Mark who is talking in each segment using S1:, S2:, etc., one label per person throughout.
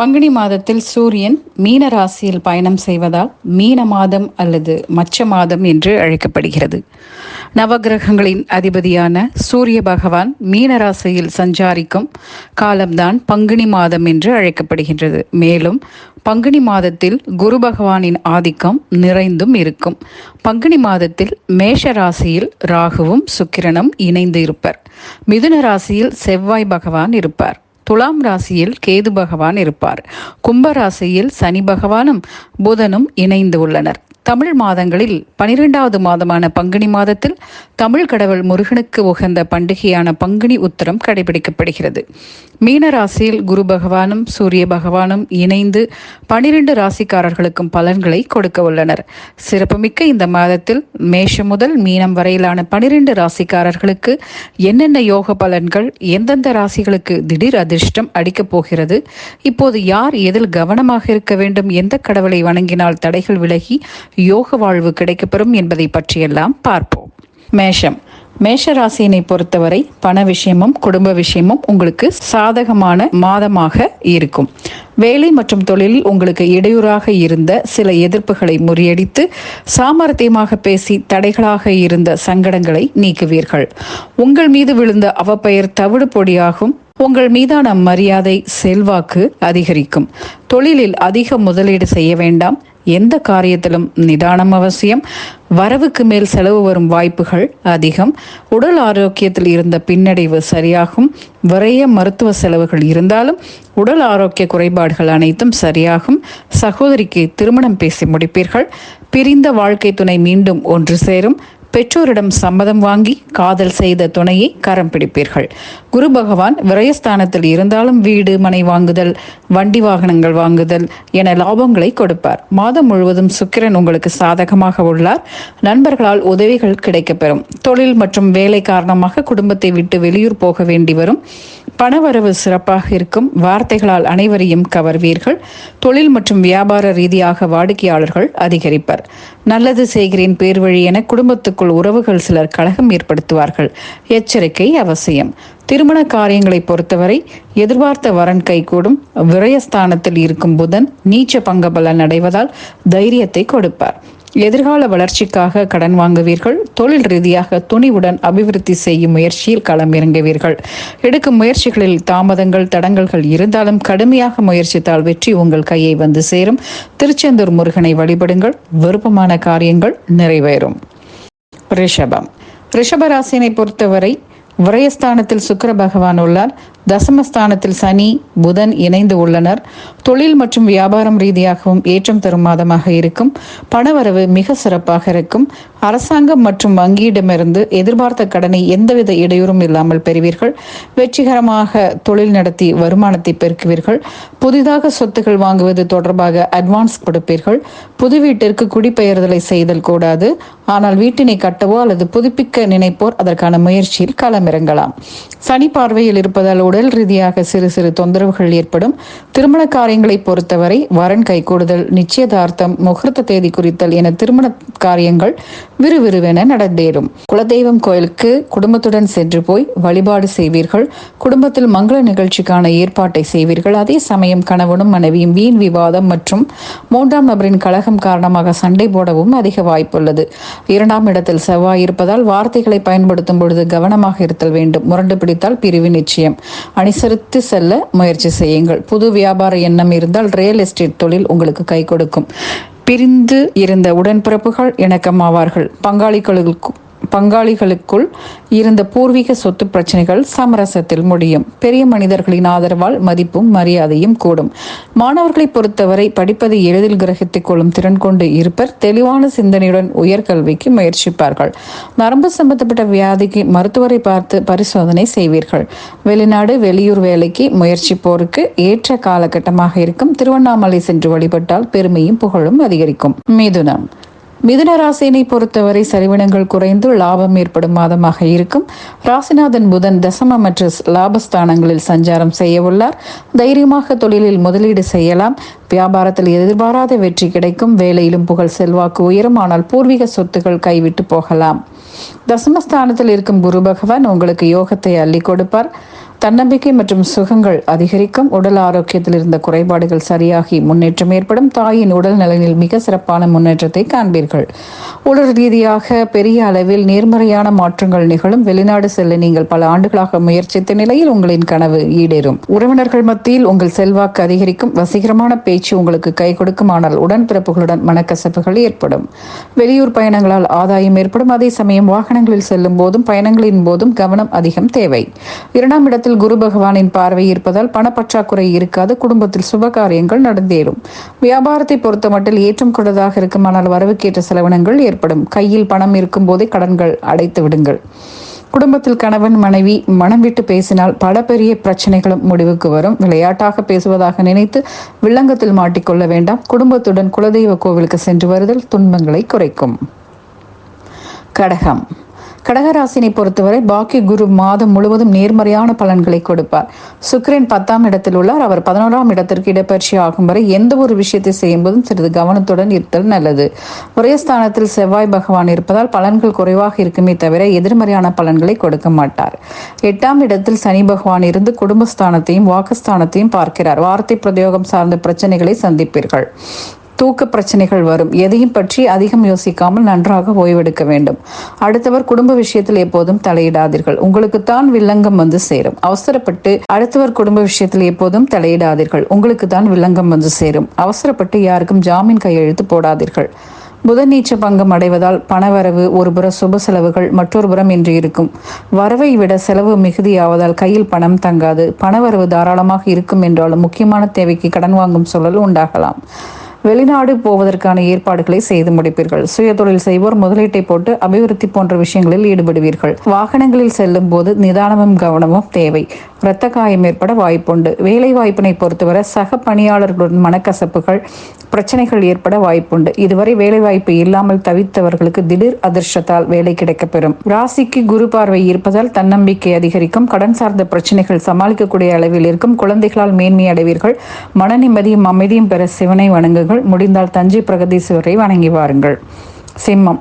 S1: பங்குனி மாதத்தில் சூரியன் மீன ராசியில் பயணம் செய்வதால் மீன மாதம் அல்லது மச்ச மாதம் என்று அழைக்கப்படுகிறது. நவகிரகங்களின் அதிபதியான சூரிய பகவான் மீன ராசியில் சஞ்சாரிக்கும் காலம்தான் பங்குனி மாதம் என்று அழைக்கப்படுகின்றது. மேலும் பங்குனி மாதத்தில் குரு பகவானின் ஆதிக்கம் நிறைந்தும் இருக்கும். பங்குனி மாதத்தில் மேஷ ராசியில் ராகுவும் சுக்கிரனும் இணைந்து இருப்பர். மிதுன ராசியில் செவ்வாய் பகவான் இருப்பார். துலாம் ராசியில் கேது பகவான் இருப்பார். கும்ப ராசியில் சனி பகவானும் புதனும் இணைந்து உள்ளனர். தமிழ் மாதங்களில் பனிரெண்டாவது மாதமான பங்குனி மாதத்தில் தமிழ் கடவுள் முருகனுக்கு உகந்த பண்டிகையான பங்குனி உத்தரம் கடைபிடிக்கப்படுகிறது. மீன ராசியில் குரு பகவானும் சூரிய பகவானும் இணைந்து பனிரெண்டு ராசிக்காரர்களுக்கும் பலன்களை கொடுக்க உள்ளனர். சிறப்புமிக்க இந்த மாதத்தில் மேஷம் முதல் மீனம் வரையிலான பனிரெண்டு ராசிக்காரர்களுக்கு என்னென்ன யோக பலன்கள் எந்தெந்த ராசிகளுக்கு திடீர் அதிர்ஷ்டம் அடிக்கப் போகிறது இப்போது யார் எதில் கவனமாக இருக்க வேண்டும் எந்த கடவுளை வணங்கினால் தடைகள் விலகி யோக வாழ்வு கிடைக்கப்பெறும் என்பதை பற்றியெல்லாம் பார்ப்போம். மேஷம். மேஷ ராசியினை பொறுத்தவரை பண விஷயமும் குடும்ப விஷயமும் உங்களுக்கு சாதகமான மாதமாக இருக்கும். வேலை மற்றும் தொழிலில் உங்களுக்கு இடையூறாக இருந்த சில எதிர்ப்புகளை முறியடித்து சாமர்த்தியமாக பேசி தடைகளாக இருந்த சங்கடங்களை நீக்குவீர்கள். உங்கள் மீது விழுந்த அவப்பெயர் தவிடு பொடியாகும். உங்கள் மீதான மரியாதை செல்வாக்கு அதிகரிக்கும். தொழிலில் அதிக முதலீடு செய்ய வேண்டாம். எந்த காரியத்திலும் நிதானம் அவசியம். வரவுக்கு மேல் செலவு வரும் வாய்ப்புகள் அதிகம். உடல் ஆரோக்கியத்தில் இருந்த பின்னடைவு சரியாகும். விரைய மருத்துவ செலவுகள் இருந்தாலும் உடல் ஆரோக்கிய குறைபாடுகள் அனைத்தும் சரியாகும். சகோதரிக்கு திருமணம் பேசி முடிப்பீர்கள். பிரிந்த வாழ்க்கை துணை மீண்டும் ஒன்று சேரும். பெற்றோரிடம் சம்மதம் வாங்கி காதல் செய்த துணையை கரம் பிடிப்பீர்கள். குரு பகவான் விரயஸ்தானத்தில் இருந்தாலும் வீடு மனை வாங்குதல் வண்டி வாகனங்கள் வாங்குதல் என லாபங்களை கொடுப்பார். மாதம் முழுவதும் சுக்கிரன் உங்களுக்கு சாதகமாக உள்ளார். நண்பர்களால் உதவிகள் கிடைக்கப்பெறும். தொழில் மற்றும் வேலை காரணமாக குடும்பத்தை விட்டு வெளியூர் போக வேண்டி வரும். பணவரவு சிறப்பாக இருக்கும். வார்த்தைகளால் அனைவரையும் கவர்வீர்கள். தொழில் மற்றும் வியாபார ரீதியாக வாடிக்கையாளர்கள் அதிகரிப்பர். நல்லது செய்கிறேன் பேர் வழி என குடும்பத்துக்குள் உறவுகள் சிலர் கழகம் ஏற்படுத்துவார்கள். எச்சரிக்கை அவசியம். திருமண காரியங்களை பொறுத்தவரை எதிர்பார்த்த வரன் கைகூடும் விரயஸ்தானத்தில் இருக்கும் புதன் நீச்ச பங்க பலன் அடைவதால் தைரியத்தை கொடுப்பார். எதிர்கால வளர்ச்சிக்காக கடன் வாங்குவீர்கள் தொழில் ரீதியாக துணிவுடன் அபிவிருத்தி செய்யும் முயற்சியில் களம் இறங்குவீர்கள். எடுக்கும் முயற்சிகளில் தாமதங்கள் தடங்கல்கள் இருந்தாலும் கடுமையாக முயற்சித்தால் வெற்றி உங்கள் கையை வந்து சேரும். திருச்செந்தூர் முருகனை வழிபடுங்கள் விருப்பமான காரியங்கள் நிறைவேறும். ரிஷபம். ரிஷபராசினை பொறுத்தவரை விரயஸ்தானத்தில் சுக்கர பகவான் உள்ளார். தசமஸ்தானத்தில் சனி புதன் இணைந்து உள்ளனர். தொழில் மற்றும் வியாபாரம் ரீதியாகவும் ஏற்றம் தரும் மாதமாக இருக்கும். பணவரவு மிக சிறப்பாக இருக்கும். அரசாங்கம் மற்றும் வங்கியிடமிருந்து எதிர்பார்த்த கடனை எந்தவித இடையூறும் இல்லாமல் பெறுவீர்கள். வெற்றிகரமாக தொழில் நடத்தி வருமானத்தை பெருக்குவீர்கள். புதிதாக சொத்துக்கள் வாங்குவது தொடர்பாக அட்வான்ஸ் கொடுப்பீர்கள். புது வீட்டிற்கு குடிபெயர்தலை செய்தல் கூடாது. ஆனால் வீட்டினை கட்டவோ அல்லது புதுப்பிக்க நினைப்போர் அதற்கான முயற்சியில் களமிறங்கலாம். சனி பார்வையில் இருப்பதால் உடல் ரீதியாக சிறு சிறு தொந்தரவுகள் ஏற்படும். திருமண காரியங்களை பொறுத்தவரை வரன் கைகூடுதல் நிச்சயதார்த்தம் முகூர்த்த தேதி குறித்தல் என திருமண காரியங்கள் விறுவிறுவென நடந்தேறும். குலதெய்வம் கோயிலுக்கு குடும்பத்துடன் சென்று போய் வழிபாடு செய்வீர்கள். குடும்பத்தில் மங்கள நிகழ்ச்சிக்கான ஏற்பாட்டை செய்வீர்கள். அதே சமயம் கணவனும் மனைவியும் வீண் விவாதம் மற்றும் மூன்றாம் நபரின் கழகம் காரணமாக சண்டை போடவும் அதிக வாய்ப்புள்ளது. இரண்டாம் இடத்தில் செவ்வாய் இருப்பதால் வார்த்தைகளை பயன்படுத்தும் பொழுது கவனமாக இருத்தல் வேண்டும். முரண்டு பிடித்தால் பிரிவு நிச்சயம். அனுசரித்து செல்ல முயற்சி செய்யுங்கள். புது வியாபார எண்ணம் இருந்தால் ரியல் எஸ்டேட் தொழில் உங்களுக்கு கை கொடுக்கும். பிரிந்து இருந்த உடன்பிறப்புகள் இணக்கமாவார்கள். பங்காளிகளுக்கும் பங்காளிகளுக்குள் இருந்த பூர்வீக சொத்து பிரச்சனைகள் சமரசத்தில் முடியும். பெரிய மனிதர்களின் ஆதரவால் மதிப்பும் மரியாதையும் கூடும். மாணவர்களை பொறுத்தவரை படிப்பதை எளிதில் கிரகித்துக் கொள்ளும் திறன் கொண்டு இருப்பர் தெளிவான சிந்தனையுடன் உயர்கல்விக்கு முயற்சிப்பார்கள். நரம்பு சம்பந்தப்பட்ட வியாதிக்கு மருத்துவரை பார்த்து பரிசோதனை செய்வீர்கள். வெளிநாடு வெளியூர் வேலைக்கு முயற்சிப்போருக்கு ஏற்ற காலகட்டமாக இருக்கும் திருவண்ணாமலை சென்று வழிபட்டால் பெருமையும் புகழும் அதிகரிக்கும். மிதுனம். மிதுன ராசினை பொறுத்தவரை சரிவினங்கள் குறைந்து லாபம் ஏற்படும் மாதமாக இருக்கும். ராசிநாதன் புதன் தசம மற்றும் லாபஸ்தானங்களில் சஞ்சாரம் செய்ய உள்ளார் தைரியமாக தொழிலில் முதலீடு செய்யலாம். வியாபாரத்தில் எதிர்பாராத வெற்றி கிடைக்கும். வேலையிலும் புகழ் செல்வாக்கு உயரும். ஆனால் பூர்வீக சொத்துக்கள் கைவிட்டு போகலாம். தசமஸ்தானத்தில் இருக்கும் குரு பகவான் உங்களுக்கு யோகத்தை அள்ளி கொடுப்பார். தன்னம்பிக்கை மற்றும் சுகங்கள் அதிகரிக்கும். உடல் ஆரோக்கியத்தில் இருந்த குறைபாடுகள் சரியாகி முன்னேற்றம் ஏற்படும். தாயின் உடல் நலனில் மிக சிறப்பான முன்னேற்றத்தை காண்பீர்கள். உடல் ரீதியாக பெரிய அளவில் நேர்மறையான மாற்றங்கள் நிகழும். வெளிநாடு செல்ல நீங்கள் பல ஆண்டுகளாக முயற்சித்த நிலையில் உங்களின் கனவு ஈடேறும். உறவினர்கள் மத்தியில் உங்கள் செல்வாக்கு அதிகரிக்கும். வசீகரமான பேச்சு உங்களுக்கு கை கொடுக்கும். ஆனால் உடன்பிறப்புகளுடன் மனக்கசப்புகள் ஏற்படும். வெளியூர் பயணங்களால் ஆதாயம் ஏற்படும். அதே சமயம் வாகனங்களில் செல்லும் போதும் பயணங்களின் போதும் கவனம் அதிகம் தேவை. இரண்டாம் இடத்தில் இடத்தில் குரு பகவானின் பார்வை இருப்பதால் பணப்பற்றாக்குறை இருக்காது குடும்பத்தில் சுபகாரியங்கள் நடந்தேறும். வியாபாரத்தை பொறுத்தமட்டில் ஏற்றம் கொண்டதாக இருக்குமானால் வரவுக்கேற்ற செலவினங்கள் ஏற்படும். கையில் பணம் இருக்கும் போதே கடன்கள் அடைத்து விடுங்கள். குடும்பத்தில் கணவன் மனைவி மனம் விட்டு பேசினால் பல பெரிய பிரச்சனைகளும் முடிவுக்கு வரும். விளையாட்டாக பேசுவதாக நினைத்து வில்லங்கத்தில் மாட்டிக்கொள்ள வேண்டாம். குடும்பத்துடன் குலதெய்வ கோவிலுக்கு சென்று வருதல் துன்பங்களை குறைக்கும். கடகம். கடகராசினை பொறுத்தவரை பாக்கி குரு மாதம் முழுவதும் நேர்மறையான பலன்களை கொடுப்பார். சுக்கிரன் பத்தாம் இடத்தில் உள்ளார். அவர் பதினோராம் இடத்திற்கு இடப்பயிற்சி ஆகும் வரை எந்த ஒரு விஷயத்தை செய்யும் போதும் சிறிது கவனத்துடன் இருத்தல் நல்லது. ஒரே ஸ்தானத்தில் செவ்வாய் பகவான் இருப்பதால் பலன்கள் குறைவாக இருக்குமே தவிர எதிர்மறையான பலன்களை கொடுக்க மாட்டார். எட்டாம் இடத்தில் சனி பகவான் இருந்து குடும்பஸ்தானத்தையும் வாக்குஸ்தானத்தையும் பார்க்கிறார். வார்த்தை பிரயோகம் சார்ந்த பிரச்சனைகளை சந்திப்பீர்கள். தூக்க பிரச்சனைகள் வரும். எதையும் பற்றி அதிகம் யோசிக்காமல் நன்றாக ஓய்வெடுக்க வேண்டும். அடுத்தவர் குடும்ப விஷயத்தில் எப்போதும் தலையிடாதீர்கள். உங்களுக்கு தான் வில்லங்கம் வந்து சேரும். அவசரப்பட்டு அடுத்தவர் குடும்ப விஷயத்தில் எப்போதும் தலையிடாதீர்கள். உங்களுக்கு தான் வில்லங்கம் வந்து சேரும். அவசரப்பட்டு யாருக்கும் ஜாமீன் கையெழுத்து போடாதீர்கள். புதன் நீச்ச பங்கம் அடைவதால் பணவரவு ஒரு புற சுப செலவுகள் மற்றொரு புறம் இன்றி இருக்கும். வரவை விட செலவு மிகுதியாவதால் கையில் பணம் தங்காது. பணவரவு தாராளமாக இருக்கும் என்றாலும் முக்கியமான தேவைக்கு கடன் வாங்கும் சூழல் உண்டாகலாம். வெளிநாடு போவதற்கான ஏற்பாடுகளை செய்து முடிப்பீர்கள். சுய தொழில் செய்வோர் முதலீட்டை போட்டு அபிவிருத்தி போன்ற விஷயங்களில் ஈடுபடுவீர்கள். வாகனங்களில் செல்லும் போது நிதானமும் கவனமும் தேவை. இரத்த காயம் ஏற்பட வாய்ப்புண்டு. வேலை வாய்ப்பினை பொறுத்தவரை சக பணியாளர்களுடன் மனக்கசப்புகள் பிரச்சனைகள் ஏற்பட வாய்ப்புண்டு. இதுவரை வேலை வாய்ப்பு இல்லாமல் தவித்தவர்களுக்கு திடீர் அதிர்ஷ்டத்தால் வேலை கிடைக்கப்பெறும். ராசிக்கு குரு பார்வை இருப்பதால் தன்னம்பிக்கை அதிகரிக்கும். கடன் சார்ந்த பிரச்சனைகள் சமாளிக்கக்கூடிய அளவில் இருக்கும். குழந்தைகளால் மேன்மை அடைவீர்கள். மன நிம்மதியும் அமைதியும் பெற சிவனை வணங்குகள் முடிந்தால் தஞ்சை பிரகதீஸ்வரை வணங்கி வாருங்கள். சிம்மம்.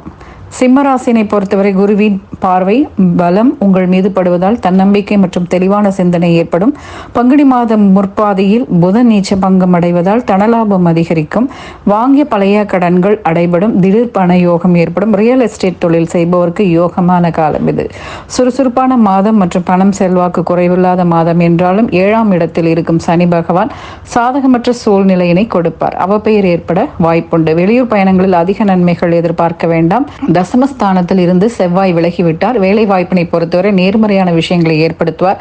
S1: சிம்மராசினை பொறுத்தவரை குருவின் பார்வை பலம் உங்கள் மீது படுவதால் தன்னம்பிக்கை மற்றும் தெளிவான சிந்தனை ஏற்படும். பங்குனி மாதம் முற்பாதையில் புதன் நீச்ச பங்கம் அடைவதால் தனலாபம் அதிகரிக்கும். வாங்கிய பழைய கடன்கள் அடைபடும். திடீர் பண யோகம் ஏற்படும். ரியல் எஸ்டேட் தொழில் செய்பவருக்கு யோகமான காலம் இது. சுறுசுறுப்பான மாதம் மற்றும் பணம் செல்வாக்கு குறைவில்லாத மாதம் என்றாலும் ஏழாம் இடத்தில் இருக்கும் சனி பகவான் சாதகமற்ற சூழ்நிலையினை கொடுப்பார். அவப்பெயர் ஏற்பட வாய்ப்புண்டு. வெளியூர் பயணங்களில் அதிக நன்மைகள் எதிர்பார்க்க வேண்டாம். தசமஸ்தானத்தில் இருந்து செவ்வாய் விலகிவிட்டார். வேலை வாய்ப்பினை பொறுத்தவரை நேர்மறையான விஷயங்களை ஏற்படுத்துவார்.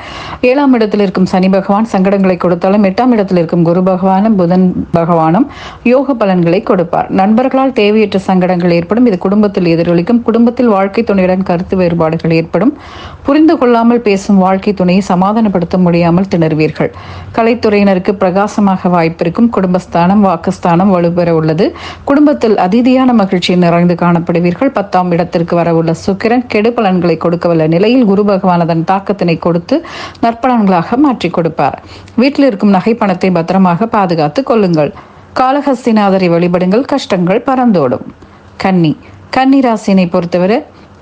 S1: ஏழாம் இடத்தில் இருக்கும் சனி பகவான் சங்கடங்களை கொடுத்தாலும் எட்டாம் இடத்தில் இருக்கும் குரு பகவானும் புதன் பகவானும் யோக பலன்களை கொடுப்பார். நண்பர்களால் தேவையற்ற சங்கடங்கள் ஏற்படும். இது குடும்பத்தில் எதிரொலிக்கும். குடும்பத்தில் வாழ்க்கை துணையுடன் கருத்து வேறுபாடுகள் ஏற்படும். புரிந்து கொள்ளாமல் பேசும் வாழ்க்கை துணையை சமாதானப்படுத்த முடியாமல் திணறுவீர்கள். கலைத்துறையினருக்கு பிரகாசமாக வாய்ப்பிருக்கும் குடும்பஸ்தானம் வாக்குஸ்தானம் வலுப்பெற உள்ளது. குடும்பத்தில் அதிதியான மகிழ்ச்சி நிறைந்து காணப்படுவீர்கள். பத்தாம் இடத்திற்கு வரவுள்ள சுக்கிரன் கெடு பலன்களை கொடுக்கவல்ல நிலையில் குரு பகவான் அதன் தாக்கத்தினை கொடுத்து நற்பலன்களாக மாற்றி கொடுப்பார். வீட்டில் இருக்கும் நகை பணத்தை பத்திரமாக பாதுகாத்து கொள்ளுங்கள். காலஹஸ்திநாதரை வழிபடுங்கள் கஷ்டங்கள் பறந்தோடும். கன்னி. கன்னி ராசினை பொறுத்தவரை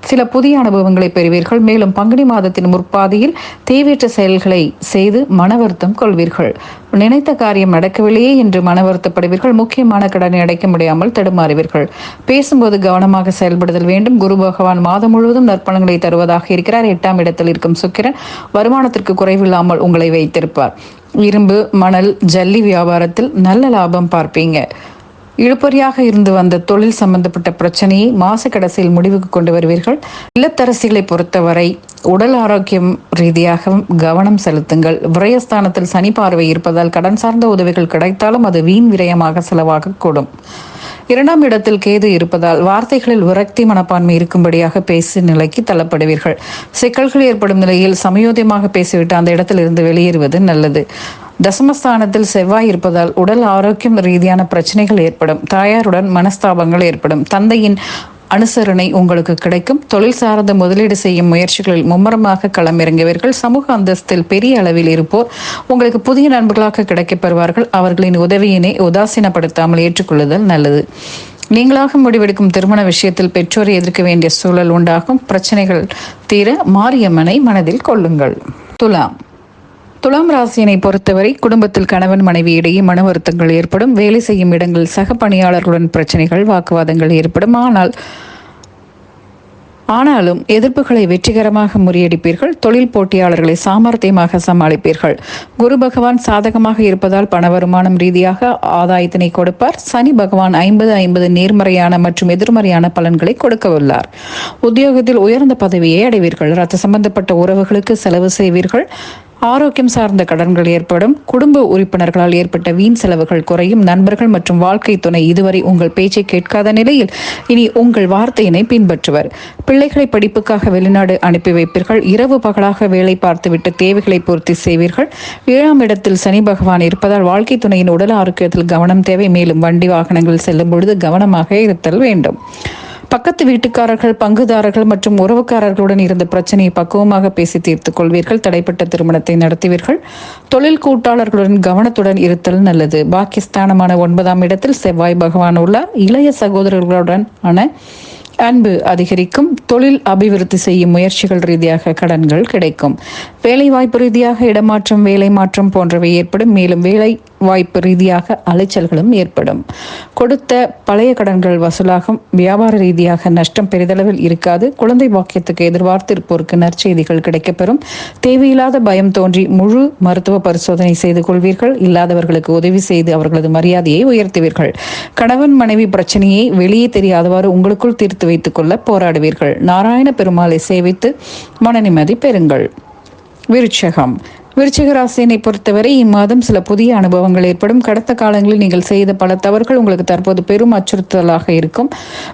S1: சில புதிய அனுபவங்களை பெறுவீர்கள். மேலும் பங்குனி மாதத்தின் முற்பாதையில் தேவையற்ற செயல்களை செய்து மன வருத்தம் கொள்வீர்கள். நினைத்த காரியம் நடக்கவில்லையே என்று மன வருத்தப்படுவீர்கள் முக்கியமான கடனை அடைக்க முடியாமல் தடுமாறுவீர்கள். பேசும்போது கவனமாக செயல்படுதல் வேண்டும். குரு பகவான் மாதம் முழுவதும் நற்பணங்களை தருவதாக இருக்கிறார். எட்டாம் இடத்தில் இருக்கும் சுக்கிரன் வருமானத்திற்கு குறைவில்லாமல் உங்களை வைத்திருப்பார். இரும்பு மணல் ஜல்லி வியாபாரத்தில் நல்ல லாபம் பார்ப்பீங்க. இழுபறியாக இருந்து வந்த தொழில் சம்பந்தப்பட்ட பிரச்சனையை மாச கடைசியில் முடிவுக்கு கொண்டு வருவீர்கள். இல்லத்தரசிகளை பொறுத்தவரை உடல் ஆரோக்கியம் ரீதியாக கவனம் செலுத்துங்கள். விரயஸ்தானத்தில் சனி பார்வை இருப்பதால் கடன் சார்ந்த உதவிகள் கிடைத்தாலும் அது வீண் விரயமாக செலவாகக்கூடும். இரண்டாம் இடத்தில் கேது இருப்பதால் வார்த்தைகளில் விரக்தி மனப்பான்மை இருக்கும்படியாக பேசி நிலைக்கு தள்ளப்படுவீர்கள். சிக்கல்கள் ஏற்படும் நிலையில் சமயோதயமாக பேசிவிட்டு அந்த இடத்திலிருந்து வெளியேறுவது நல்லது. தசமஸ்தானத்தில் செவ்வாய் இருப்பதால் உடல் ஆரோக்கியம் ரீதியான பிரச்சனைகள் ஏற்படும். தாயாருடன் மனஸ்தாபங்கள் ஏற்படும். தந்தையின் அனுசரணை உங்களுக்கு கிடைக்கும். தொழில் சார்ந்த முதலீடு செய்யும் முயற்சிகளில் மும்முரமாக களமிறங்குவீர்கள். சமூக அந்தஸ்தில் பெரிய அளவில் இருப்போர் உங்களுக்கு புதிய நண்பர்களாக கிடைக்கப்பெறுவார்கள். அவர்களின் உதவியினை உதாசீனப்படுத்தாமல் ஏற்றுக்கொள்ளுதல் நல்லது. நீங்களாக முடிவெடுக்கும் திருமண விஷயத்தில் பெற்றோரை எதிர்க்க வேண்டிய சூழல் உண்டாகும். பிரச்சனைகள் தீர மாரியம்மனை மனதில் கொள்ளுங்கள். துலாம். துலாம் ராசியினை பொறுத்தவரை குடும்பத்தில் கணவன் மனைவி இடையே மன வருத்தங்கள் ஏற்படும். வேலை செய்யும் இடங்களில் சக பணியாளர்களுடன் பிரச்சனைகள் வாக்குவாதங்கள் ஏற்படும். ஆனால் ஆனாலும் எதிர்ப்புகளை வெற்றிகரமாக முறியடிப்பீர்கள். தொழில் போட்டியாளர்களை சாமர்த்தியமாக சமாளிப்பீர்கள். குரு பகவான் சாதகமாக இருப்பதால் பண வருமானம் ரீதியாக ஆதாயத்தினை கொடுப்பார். சனி பகவான் ஐம்பது ஐம்பது நேர்மறையான மற்றும் எதிர்மறையான பலன்களை கொடுக்கவுள்ளார். உத்தியோகத்தில் உயர்ந்த பதவியை அடைவீர்கள். ரத்த சம்பந்தப்பட்ட உறவுகளுக்கு செலவு செய்வீர்கள். ஆரோக்கியம் சார்ந்த கடன்கள் ஏற்படும். குடும்ப உறுப்பினர்களால் ஏற்பட்ட வீண் செலவுகள் குறையும். நண்பர்கள் மற்றும் வாழ்க்கை துணை இதுவரை உங்கள் பேச்சை கேட்காத நிலையில் இனி உங்கள் வார்த்தையினை பின்பற்றுவர். பிள்ளைகளை படிப்புக்காக வெளிநாடு அனுப்பி வைப்பீர்கள். இரவு பகலாக வேலை பார்த்துவிட்டு தேவைகளை பூர்த்தி செய்வீர்கள். ஏழாம் இடத்தில் சனி பகவான் இருப்பதால் வாழ்க்கை துணையின் உடல் ஆரோக்கியத்தில் கவனம் தேவை. மேலும் வண்டி வாகனங்கள் செல்லும் பொழுது கவனமாக இருத்தல் வேண்டும். பக்கத்து வீட்டுக்காரர்கள் பங்குதாரர்கள் மற்றும் உறவுக்காரர்களுடன் இருந்த பிரச்சனையை பக்குவமாக பேசி தீர்த்துக் கொள்வீர்கள். தடைப்பட்ட திருமணத்தை நடத்துவீர்கள். தொழில் கூட்டாளர்களுடன் கவனத்துடன் இருத்தல் நல்லது. பாகிஸ்தானமான ஒன்பதாம் இடத்தில் செவ்வாய் பகவான் உள்ளார். இளைய சகோதரர்களுடன் ஆன அன்பு அதிகரிக்கும். தொழில் அபிவிருத்தி செய்யும் முயற்சிகள் ரீதியாக கடன்கள் கிடைக்கும். வேலைவாய்ப்பு ரீதியாக இடமாற்றம் வேலை மாற்றம் போன்றவை ஏற்படும். மேலும் வேலை வாய்ப்பு ரீதியாக அலைச்சல்களும் ஏற்படும். கொடுத்த பழைய கடன்கள் வசூலாகும். வியாபார ரீதியாக நஷ்டம் பெரிதளவில் இருக்காது. குழந்தை வாக்கியத்துக்கு எதிர்பார்த்திருப்போருக்கு நற்செய்திகள் கிடைக்கப்பெறும். தேவையில்லாத பயம் தோன்றி முழு மருத்துவ பரிசோதனை செய்து கொள்வீர்கள். இல்லாதவர்களுக்கு உதவி செய்து அவர்களது மரியாதையை உயர்த்துவீர்கள். கணவன் மனைவி பிரச்சனையை வெளியே தெரியாதவாறு உங்களுக்குள் தீர்த்து வைத்துக் கொள்ள போராடுவீர்கள். நாராயண பெருமாளை சேவித்து மன நிம்மதி பெறுங்கள். விருட்சகம். விருச்சிக ராசியினை பொறுத்தவரை இம்மாதம் சில புதிய அனுபவங்கள் ஏற்படும். கடத்த காலங்களில் நீங்கள் செய்த பல தவறுகள் உங்களுக்கு தற்போது பெரும் அச்சுறுத்தலாக இருக்கும்.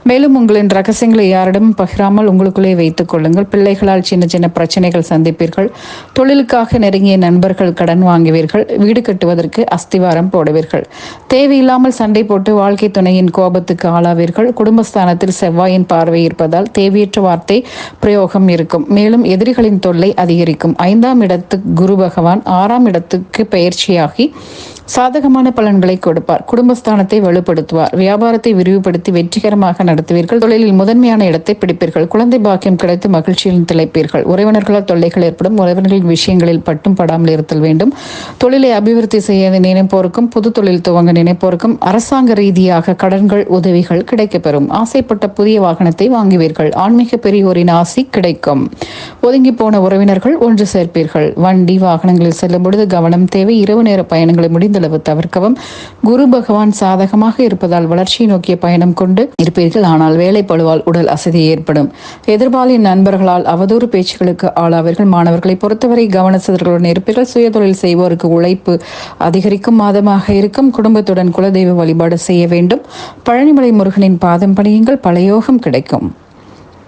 S1: மேலும் உங்களின் ரகசியங்களை யாரிடமும் பகிராமல் உங்களுக்குள்ளே வைத்துக் கொள்ளுங்கள். பிள்ளைகளால் சின்ன சின்ன பிரச்சனைகள் சந்திப்பீர்கள். தொழிலுக்காக நெருங்கிய நண்பர்கள் கடன் வாங்குவீர்கள். வீடு கட்டுவதற்கு அஸ்திவாரம் போடுவீர்கள். தேவையில்லாமல் சண்டை போட்டு வாழ்க்கை துணையின் கோபத்துக்கு ஆளாவீர்கள். குடும்பஸ்தானத்தில் செவ்வாயின் பார்வை இருப்பதால் தேவையற்ற வார்த்தை பிரயோகம் இருக்கும். மேலும் எதிரிகளின் தொல்லை அதிகரிக்கும். ஐந்தாம் இடத்து குருபக பகவான் ஆறாம் இடத்துக்கு பயிற்சியாகி சாதகமான பலன்களை கொடுப்பார். குடும்பஸ்தானத்தை வலுப்படுத்துவார். வியாபாரத்தை விரிவுபடுத்தி வெற்றிகரமாக நடத்துவீர்கள். தொழிலில் முதன்மையான இடத்தை பிடிப்பீர்கள். குழந்தை பாக்கியம் கிடைத்து மகிழ்ச்சியில் திளைப்பீர்கள். உறவினர்களால் தொல்லைகள் ஏற்படும். உறவினர்களின் விஷயங்களில் பட்டும் படாமல் இருத்தல் வேண்டும். தொழிலை அபிவிருத்தி செய்ய நினைப்போருக்கும் புது தொழில் துவங்க நினைப்போருக்கும் அரசாங்க ரீதியாக கடன்கள் உதவிகள் கிடைக்கப்பெறும். ஆசைப்பட்ட புதிய வாகனத்தை வாங்குவீர்கள். ஆன்மீக பெரியோரின் ஆசி கிடைக்கும். ஒதுங்கி போன உறவினர்கள் ஒன்று சேர்ப்பீர்கள். வண்டி வாகனங்களில் செல்லும் பொழுது கவனம் தேவை. இரவு நேர பயணங்களை முடிந்தளவு தவிர்க்கவும் குரு பகவான் சாதகமாக இருப்பதால் வளர்ச்சியை நோக்கிய பயணம் கொண்டு இருப்பீர்கள். ஆனால் வேலை பழுவால் உடல் அசதி ஏற்படும். எதிர்பாலின் நண்பர்களால் அவதூறு பேச்சுகளுக்கு ஆளாவீர்கள். மாணவர்களை பொறுத்தவரை கவனசதர்களுடன் இருப்பீர்கள். சுயதொழில் செய்வோருக்கு உழைப்பு அதிகரிக்கும் மாதமாக இருக்கும். குடும்பத்துடன் குலதெய்வ வழிபாடு செய்ய வேண்டும். பழனிமலை முருகனின் பாதம் பணியுங்கள். பலயோகம் கிடைக்கும்.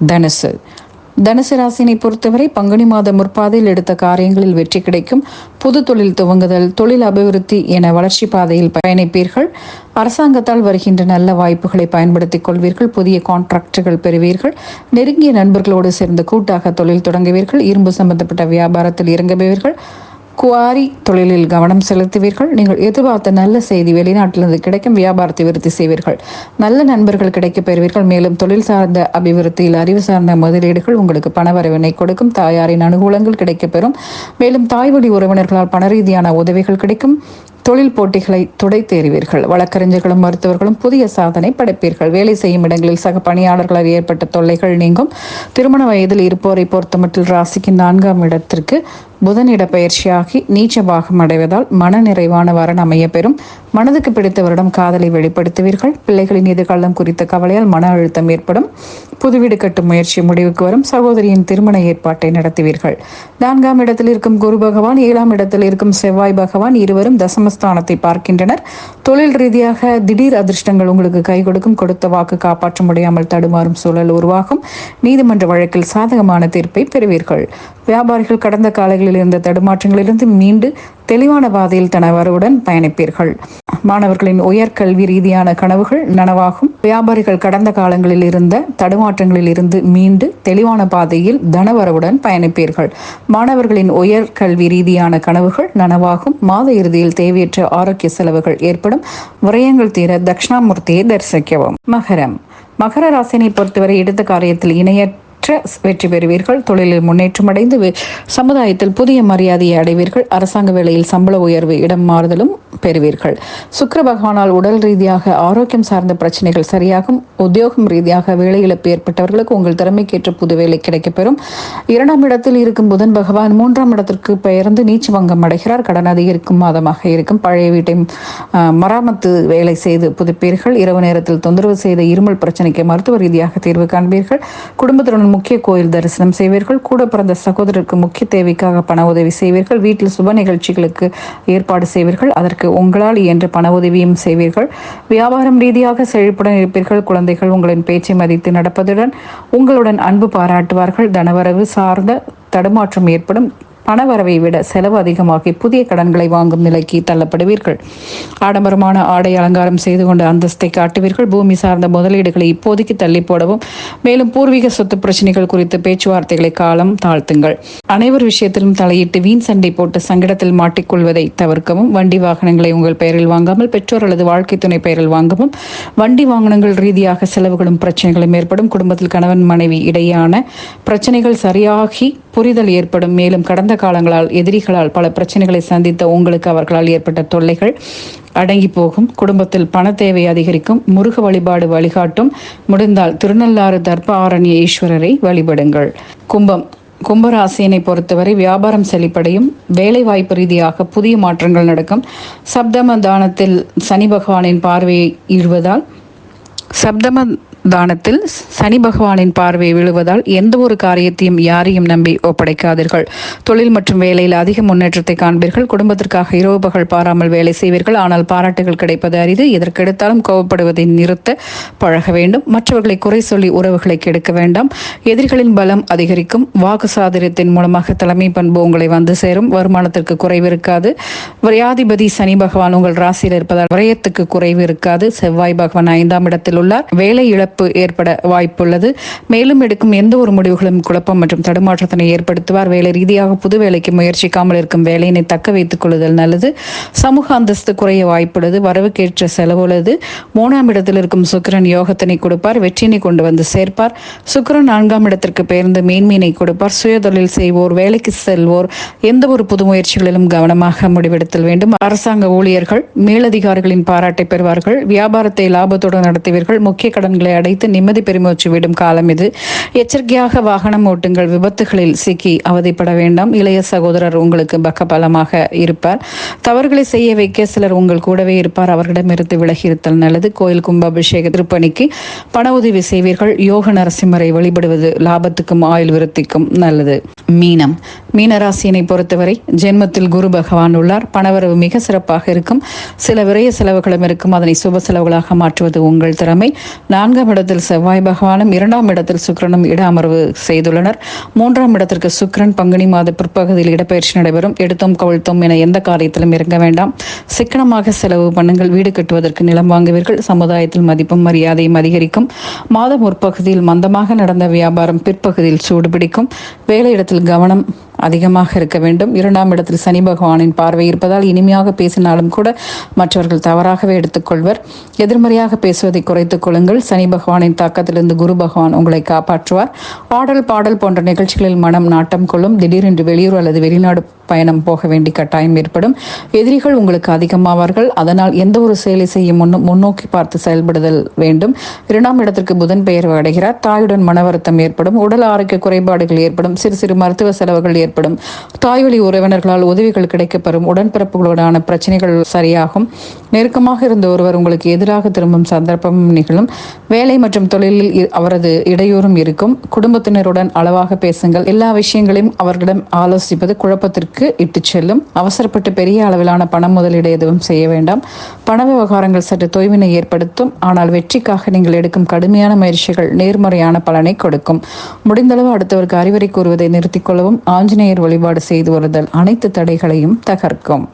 S1: தனுசு. தனுசு ராசினை பொறுத்தவரை பங்குனி மாத முற்பாதையில் எடுத்த காரியங்களில் வெற்றி கிடைக்கும். புது தொழில் துவங்குதல் தொழில் அபிவிருத்தி என வளர்ச்சி பாதையில் பயணிப்பீர்கள். அரசாங்கத்தால் வருகின்ற நல்ல வாய்ப்புகளை பயன்படுத்திக் கொள்வீர்கள். புதிய கான்ட்ராக்டுகள் பெறுவீர்கள். நெருங்கிய நண்பர்களோடு சேர்ந்து கூட்டாக தொழில் தொடங்குவீர்கள். இரும்பு சம்பந்தப்பட்ட வியாபாரத்தில் இறங்குவீர்கள் குவாரி தொழிலில் கவனம் செலுத்துவீர்கள். நீங்கள் எதிர்பார்த்த நல்ல செய்தி வெளிநாட்டிலிருந்து கிடைக்கும் வியாபாரத்தை விருத்தி செய்வீர்கள். நல்ல நண்பர்கள் கிடைக்கப் பெறுவீர்கள் மேலும் தொழில் சார்ந்த அபிவிருத்தியில் அறிவு சார்ந்த முதலீடுகள் உங்களுக்கு பணவரவினை கொடுக்கும். தாயாரின் அனுகூலங்கள் கிடைக்கப்பெறும். மேலும் தாய்வழி உறவினர்களால் பண ரீதியான உதவிகள் கிடைக்கும். தொழில் போட்டிகளை துடை தேறுவீர்கள். வழக்கறிஞர்களும் மருத்துவர்களும் புதிய சாதனை படைப்பீர்கள். வேலை செய்யும் இடங்களில் சக பணியாளர்களால் ஏற்பட்ட தொல்லைகள் நீங்கும். திருமண வயதில் இருப்போரை பொறுத்தமட்டில் ராசிக்கு நான்காம் இடத்திற்கு புதனிட பயிற்சியாகி நீச்ச பாகம் அடைவதால் மன நிறைவான வரன் அமைய பெறும் மனதுக்கு பிடித்தவரிடம் காதலை வெளிப்படுத்துவீர்கள். பிள்ளைகளின் எதிர்காலம் குறித்த கவலையால் மன அழுத்தம் ஏற்படும். புது வீடு கட்டும் முயற்சி முடிவுக்கு வரும். சகோதரியின் திருமண ஏற்பாட்டை நடத்துவீர்கள். நான்காம் இடத்தில் இருக்கும் குரு பகவான் ஏழாம் இடத்தில் இருக்கும் செவ்வாய் பகவான் இருவரும் தசமஸ்தானத்தை பார்க்கின்றனர். தொழில் ரீதியாக திடீர் அதிர்ஷ்டங்கள் உங்களுக்கு கை கொடுக்கும். கொடுத்த வாக்கு காப்பாற்ற முடியாமல் தடுமாறும் சூழல் உருவாகும். நீதிமன்ற வழக்கில் சாதகமான தீர்ப்பை பெறுவீர்கள். வியாபாரிகள் கடந்த காலங்களில் இருந்த தடுமாற்றங்களிலிருந்து மீண்டு தெளிவான பாதையில் தனவருடன் பயணிப்பீர்கள். மாணவர்களின் உயர்கல்வி ரீதியான கனவுகள் நனவாகும். வியாபாரிகள் கடந்த காலங்களில் இருந்த தடுமாற்றங்களில் இருந்து மீண்டு தெளிவான பாதையில் தனவரவுடன் பயணிப்பீர்கள். மாணவர்களின் உயர்கல்வி ரீதியான கனவுகள் நனவாகும். மாத இறுதியில் தேவையற்ற ஆரோக்கிய செலவுகள் ஏற்படும். விரயங்கள் தீர தட்சிணாமூர்த்தியை தரிசிக்கவும். மகரம். மகர ராசினை பொறுத்தவரை எடுத்த காரியத்தில் இணைய வெற்றி பெறுவீர்கள். தொழிலில் முன்னேற்றம் அடைந்து சமுதாயத்தில் புதிய மரியாதையை அடைவீர்கள். அரசாங்க வேலையில் சம்பள உயர்வு இடம் மாறுதலும் பெறுவீர்கள். சுக்கர பகவானால் உடல் ரீதியாக ஆரோக்கியம் சார்ந்த பிரச்சனைகள் சரியாகும். உத்தியோகம் ரீதியாக வேலை இழப்பு ஏற்பட்டவர்களுக்கு உங்கள் திறமைக்கேற்ற புது வேலை கிடைக்கப்பெறும். இரண்டாம் இடத்தில் இருக்கும் புதன் பகவான் மூன்றாம் இடத்திற்கு பெயர்ந்து நீச்சபங்கம் அடைகிறார். கடன் அதிகரிக்கும் மாதமாக இருக்கும். பழைய வீட்டை மராமத்து வேலை செய்து புதுப்பீர்கள். இரவு நேரத்தில் தொந்தரவு செய்த இருமல் பிரச்சனைக்கு மருத்துவ ரீதியாக தீர்வு காண்பீர்கள். குடும்பத்துடன் முக்கிய கோயில் தரிசனம் செய்வீர்கள். கூட பிறந்த சகோதரருக்கு முக்கிய தேவைக்காக பண உதவி செய்வீர்கள். வீட்டில் சுப நிகழ்ச்சிகளுக்கு ஏற்பாடு செய்வீர்கள். அதற்கு உங்களால் இயன்ற பண உதவியும் செய்வீர்கள். வியாபாரம் ரீதியாக செழிப்புடன் இருப்பீர்கள். குழந்தைகள் உங்களின் பேச்சை மதித்து நடப்பதுடன் உங்களுடன் அன்பு பாராட்டுவார்கள். தனவரவு சார்ந்த தடுமாற்றம் ஏற்படும். பணவரவை விட செலவு அதிகமாகி புதிய கடன்களை வாங்கும் நிலைக்கு தள்ளப்படுவீர்கள். ஆடம்பரமான ஆடை அலங்காரம் செய்து கொண்டு அந்தஸ்தை காட்டுவீர்கள். பூமி சார்ந்த முதலீடுகளை இப்போதைக்கு தள்ளி போடவும் மேலும் பூர்வீக சொத்து பிரச்சனைகள் குறித்து பேச்சுவார்த்தைகளை காலம் தாழ்த்துங்கள். அனைவர் விஷயத்திலும் தலையிட்டு வீண் சண்டை போட்டு சங்கடத்தில் மாட்டிக்கொள்வதை தவிர்க்கவும் வண்டி வாகனங்களை உங்கள் பெயரில் வாங்காமல் பெற்றோர் அல்லது வாழ்க்கை துணை பெயரில் வாங்கவும் வண்டி வாகனங்கள் ரீதியாக செலவுகளும் பிரச்சனைகளும் ஏற்படும் குடும்பத்தில் கணவன் மனைவி இடையான பிரச்சனைகள் சரியாகி புரிதல் ஏற்படும் மேலும் கடந்த காலங்களால் எதிரிகளால் பல பிரச்சனைகளை சந்தித்த உங்களுக்கு அவர்களால் ஏற்பட்ட தொல்லைகள் அடங்கி போகும். குடும்பத்தில் பண தேவை அதிகரிக்கும். முருக வழிபாடு வழிகாட்டும். முடிந்தால் திருநள்ளாறு தர்ப ஆரண்ய ஈஸ்வரரை வழிபடுங்கள். கும்பம். கும்பராசியனை பொறுத்தவரை வியாபாரம் செழிப்படையும். வேலை வாய்ப்பு ரீதியாக புதிய மாற்றங்கள் நடக்கும். சப்தம தானத்தில் சனி பகவானின் பார்வையை ஈழ்வதால் சப்தம தானத்தில் சனி பகவானின் பார்வை விழுவதால் எந்த ஒரு காரியத்தையும் யாரையும் நம்பி ஒப்படைக்காதீர்கள். தொழில் மற்றும் வேலையில் அதிக முன்னேற்றத்தை காண்பீர்கள். குடும்பத்திற்காக இரவு பகல் பாராமல் வேலை செய்வீர்கள். ஆனால் பாராட்டுகள் கிடைப்பது அரிது. எதற்கெடுத்தாலும் கோபப்படுவதை நிறுத்த பழக வேண்டும். மற்றவர்களை குறை சொல்லி உறவுகளை கெடுக்க வேண்டாம். எதிரிகளின் பலம் அதிகரிக்கும். வாக்கு சாதனத்தின் மூலமாக தலைமை பண்பு உங்களை வந்து சேரும். வருமானத்திற்கு குறைவு இருக்காது. விரையாதிபதி சனி பகவான் உங்கள் ராசியில் இருப்பதால் விரயத்துக்கு குறைவு இருக்காது. செவ்வாய் பகவான் ஐந்தாம் இடத்தில் உள்ளார். வேலை இழப்பு ஏற்பட வாய்ப்புள்ளது. மேலும் எடுக்கும் எந்த ஒரு முடிவுகளும் குழப்பம் மற்றும் தடுமாற்றத்தினை ஏற்படுத்துவார். வேலை ரீதியாக புது வேலைக்கு முயற்சிக்காமல் இருக்கும் வேலையினை தக்க வைத்துக் கொள்ளுதல் நல்லது. சமூக அந்தஸ்து குறைய வாய்ப்புள்ளது. வரவுக்கேற்ற செலவு உள்ளது மூணாம் இடத்தில் இருக்கும் சுக்கிரன் யோகத்தினை கொடுப்பார். வெற்றியினை கொண்டு வந்து சேர்ப்பார். சுக்கிரன் நான்காம் இடத்திற்கு பெயர்ந்து மேன்மீனை கொடுப்பார். சுயதொழில் செய்வோர் வேலைக்கு செல்வோர் எந்த ஒரு புது முயற்சிகளிலும் கவனமாக முடிவெடுத்தல் வேண்டும். அரசாங்க ஊழியர்கள் மேலதிகாரிகளின் பாராட்டை பெறுவார்கள். வியாபாரத்தை லாபத்துடன் நடத்துவீர்கள். முக்கிய கடன்களை அடைத்து நிம்மதி பெருமூச்சு விடும் காலம் இது. எச்சரிக்கையாக வாகனம் ஓட்டுங்கள் விபத்துகளில் சிக்கி அவதிப்பட வேண்டாம். இளைய சகோதரர் உங்களுக்கு பக்கபலமாக இருப்பார். தவறுகளை செய்ய வைக்க சிலர் உங்கள் கூடவே இருப்பார். அவர்களிடமிருந்து விலகி இருத்தல் நல்லது. கோயில் கும்பாபிஷேக திருப்பணிக்கு பண உதவி செய்வீர்கள். யோக நரசிம்மரை வழிபடுவது லாபத்துக்கும் ஆயுள் விருத்திக்கும் நல்லது. மீனம். மீனராசியினை பொறுத்தவரை ஜென்மத்தில் குரு பகவான் உள்ளார். பணவரவு மிக சிறப்பாக இருக்கும். சில விரைய செலவுகளும் இருக்கும். அதனை சுப செலவுகளாக மாற்றுவது உங்கள் திறமை. நான்காம் இடத்தில் செவ்வாய் பகவானும் இரண்டாம் இடத்தில் சுக்கிரனும் இட அமர்வு செய்துள்ளனர். மூன்றாம் இடத்திற்கு சுக்கிரன் பங்குனி மாத பிற்பகுதியில் இடப்பெயர்ச்சி நடைபெறும். எடுத்தோம் கவிழ்த்தோம் என எந்த காரியத்திலும் இறங்க வேண்டாம். சிக்கனமாக செலவு பண்ணுங்கள். வீடு கட்டுவதற்கு நிலம் வாங்குவீர்கள். சமுதாயத்தில் மதிப்பும் மரியாதையும் அதிகரிக்கும். மாதம் முற்பகுதியில் மந்தமாக நடந்த வியாபாரம் பிற்பகுதியில் சூடுபிடிக்கும். வேலையிடத்தில் கவனம் அதிகமாக இருக்க வேண்டும். இரண்டாம் இடத்தில் சனி பகவானின் பார்வை இருப்பதால் இனிமையாக பேசினாலும் கூட மற்றவர்கள் தவறாகவே எடுத்துக்கொள்வர். எதிர்மறையாக பேசுவதை குறைத்துக் கொள்ளுங்கள். சனி பகவானின் தாக்கத்திலிருந்து குரு பகவான் உங்களை காப்பாற்றுவார். ஆடல் பாடல் போன்ற நிகழ்ச்சிகளில் மனம் நாட்டம் கொள்ளும். திடீரென்று வெளியூர் அல்லது வெளிநாடு பயணம் போக வேண்டிய கட்டாயம் ஏற்படும். எதிரிகள் உங்களுக்கு அதிகமாவார்கள். அதனால் எந்த ஒரு செயலை செய்யும் முன்னும் முன்னோக்கி பார்த்து செயல்படுதல் வேண்டும். இரண்டாம் இடத்திற்கு புதன் பெயர்வு அடைகிறார். தாயுடன் மன வருத்தம் ஏற்படும். உடல் ஆரோக்கிய குறைபாடுகள் ஏற்படும். சிறு சிறு மருத்துவ செலவுகள் ஏற்படும். ஏற்படும். தாய்வழி உறவினர்களால் உதவிகள் கிடைக்கப்பெறும். உடன்பிறப்புகளுடனான பிரச்சனைகள் சரியாகும். நெருக்கமாக இருந்த ஒருவர் உங்களுக்கு எதிராக திரும்பும் சந்தர்ப்பமும் நிகழும். வேலை மற்றும் தொழிலில் அவரது இடையூறும் இருக்கும். குடும்பத்தினருடன் அளவாக பேசுங்கள். எல்லா விஷயங்களையும் அவர்களிடம் ஆலோசிப்பது குழப்பத்திற்கு இட்டுச் செல்லும். அவசரப்பட்டு பெரிய அளவிலான பணம் முதலீடு எதுவும் செய்ய வேண்டாம். பண விவகாரங்கள் சற்று தொய்வினை ஏற்படுத்தும். ஆனால் வெற்றிக்காக நீங்கள் எடுக்கும் கடுமையான முயற்சிகள் நேர்மறையான பலனை கொடுக்கும். முடிந்தளவு அடுத்தவருக்கு அறிவுரை கூறுவதை நிறுத்திக் கொள்ளவும் ஆஞ்சநேயர் வழிபாடு செய்து வருதல் அனைத்து தடைகளையும் தகர்க்கும்.